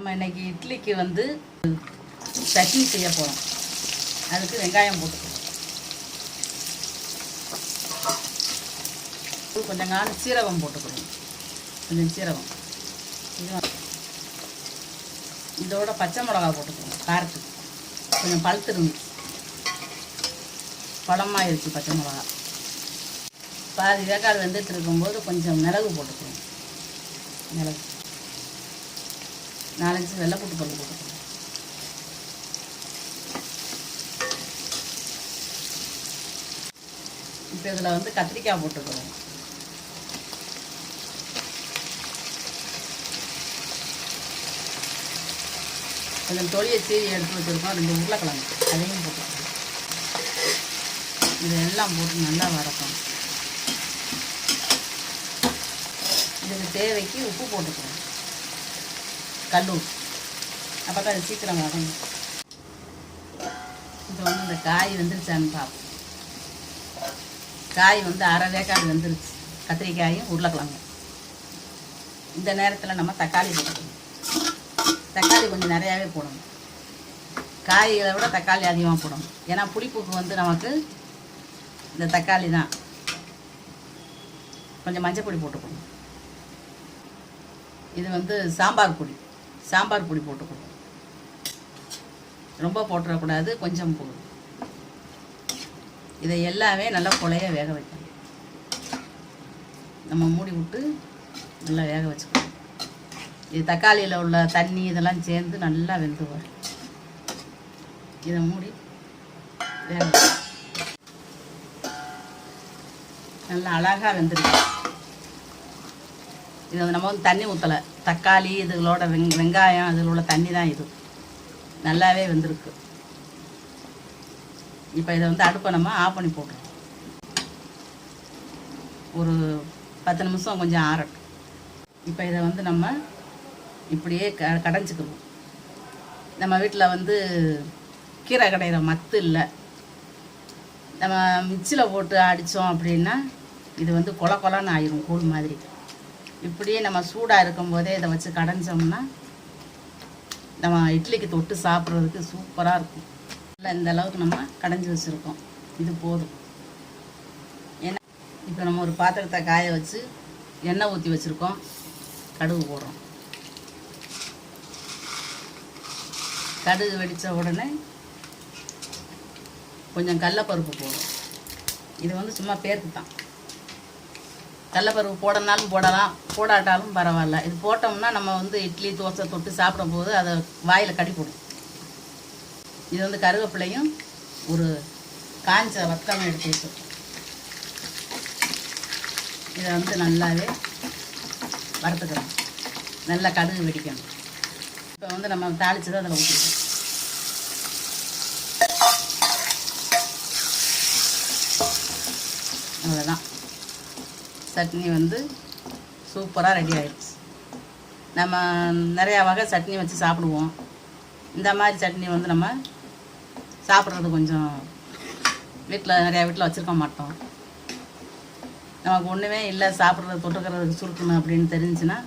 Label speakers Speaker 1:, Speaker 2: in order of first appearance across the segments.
Speaker 1: நம்ம இன்னைக்கு இட்லிக்கு வந்து சட்னி செய்ய போகிறோம் அதுக்கு வெங்காயம் போட்டுக்கணும். கொஞ்சம் காலம் சீரகம் போட்டுக்கணும். கொஞ்சம் சீரகம். இது இதோட பச்சை மிளகா போட்டுக்கணும் காரத்துக்கு. கொஞ்சம் பழுத்துருந்துச்சு பழமாக இருக்குது பச்சை மிளகா பாதி வேக்காடு வெந்துட்டு இருக்கும்போது கொஞ்சம் மிளகு போட்டுக்கணும். மிளகு. நாலஞ்சு வெள்ளைப்பூட்டு பல்லு போட்டுக்கணும் இப்போ இதில் வந்து கத்திரிக்காய் போட்டுக்கிறோம் கொஞ்சம் தொலியை சீவி எடுத்து வச்சுருக்கோம். ரெண்டு உருளைக்கிழங்கு அதையும் போட்டுக்கணும் இதெல்லாம் போட்டு நல்லா வதக்கணும். இதுக்கு தேவைக்கு உப்பு போட்டுக்கிறோம் கல் அப்போ தான் அது சீக்கிரம் வரும். இது வந்து இந்த காய் வெந்துருச்சான்னு பார்ப்போம். காய் வந்து அரை வேக்காடு வெந்துருச்சு. கத்திரிக்காயும் உருளைக்கிழங்கும். இந்த நேரத்தில் நம்ம தக்காளி போட்டுக்கணும். தக்காளி கொஞ்சம் நிறையாவே போடணும். காய்களை விட தக்காளி அதிகமாக போடணும். ஏன்னா புளிப்புக்கு வந்து நமக்கு இந்த தக்காளி தான். கொஞ்சம் மஞ்சள் பொடி போட்டுக்கணும். இது வந்து சாம்பார் பொடி. சாம்பார் பொடி போட்டுக்கணும். ரொம்ப போட்டுறக்கூடாது கொஞ்சம் போடும் இதை எல்லாமே நல்லா குழைய வேக வைக்கணும். நம்ம மூடி விட்டு நல்லா வேக வச்சுக்கணும். இது தக்காளியில் உள்ள தண்ணி இதெல்லாம் சேர்ந்து நல்லா வெந்து வரும். இதை மூடி வேக நல்லா அழகாக வெந்துருக்கு இதை வந்து நம்ம வந்து தண்ணி ஊற்றலை தக்காளி இதுகளோட வெங் வெங்காயம் அதில் உள்ள தண்ணி தான் இது. நல்லாவே வெந்திருக்கு. இப்போ இதை வந்து அடுப்பை நம்ம ஆஃப் பண்ணி போட்டுருவோம் ஒரு பத்து நிமிஷம் கொஞ்சம் ஆறட்டும். இப்போ இதை வந்து நம்ம இப்படியே க கடைஞ்சிக்கணும். நம்ம வீட்டில் வந்து கீரை கடையிற மத்து இல்லை. நம்ம மிக்சியில் போட்டு அடித்தோம் அப்படின்னா இது வந்து கொல கொலான்னு ஆயிரும் கூழ் மாதிரி. இப்படியே நம்ம சூடாக இருக்கும்போதே இதை வச்சு கடைஞ்சோம்னா நம்ம இட்லிக்கு தொட்டு சாப்பிட்றதுக்கு சூப்பராக இருக்கும். இல்லை இந்த அளவுக்கு நம்ம கடைஞ்சி வச்சுருக்கோம். இது போதும். ஏன்னா இப்போ நம்ம ஒரு பாத்திரத்தை காய வச்சு எண்ணெய் ஊற்றி வச்சுருக்கோம். கடுகு போடுறோம். கடுகு வெடித்த உடனே கொஞ்சம் கடலப்பருப்பு போடும் இது வந்து சும்மா பேருக்கு தான் கடலப்பருப்பு போடனாலும் போடலாம் போடாட்டாலும் பரவாயில்ல. இது போட்டோம்னா நம்ம வந்து இட்லி தோசை தொட்டு சாப்பிடும்போது அதை வாயில் கடி இது வந்து கருவேப்பிலையும் ஒரு காஞ்ச வத்தம் எடுத்து வச்சுருக்கோம் இதை வந்து நல்லாவே வறுத்துக்கணும். நல்லா கடுகு வெடிக்கணும். இப்போ வந்து நம்ம தாளிச்சதை அதில் ஊற்றிக்கணும் அவ்வளோதான் சட்னி வந்து சூப்பராக ரெடி ஆகிடுச்சு நம்ம நிறையா வகை சட்னி வச்சு சாப்பிடுவோம். இந்த மாதிரி சட்னி வந்து நம்ம சாப்பிட்றது கொஞ்சம் வீட்டில் நிறையா வீட்டில் வச்சுருக்க மாட்டோம். நமக்கு ஒன்றுமே இல்லை சாப்பிட்றது தொட்டுக்கிறதுக்கு சுருக்கணும் அப்படின்னு தெரிஞ்சுன்னா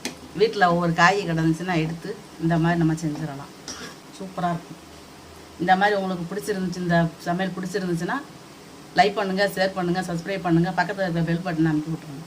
Speaker 1: வீட்டில் ஒவ்வொரு காய் கிடந்துச்சுன்னா எடுத்து இந்த மாதிரி நம்ம செஞ்சிடலாம். சூப்பராக இருக்கும். இந்த மாதிரி உங்களுக்கு பிடிச்சிருந்துச்சு இந்த சமையல் பிடிச்சிருந்துச்சுன்னா லைக் பண்ணுங்கள் ஷேர் பண்ணுங்கள் சப்ஸ்கிரைப் பண்ணுங்கள் பக்கத்தில் இருக்கிற பெல் பட்டன் அமைக்கி விட்ருங்க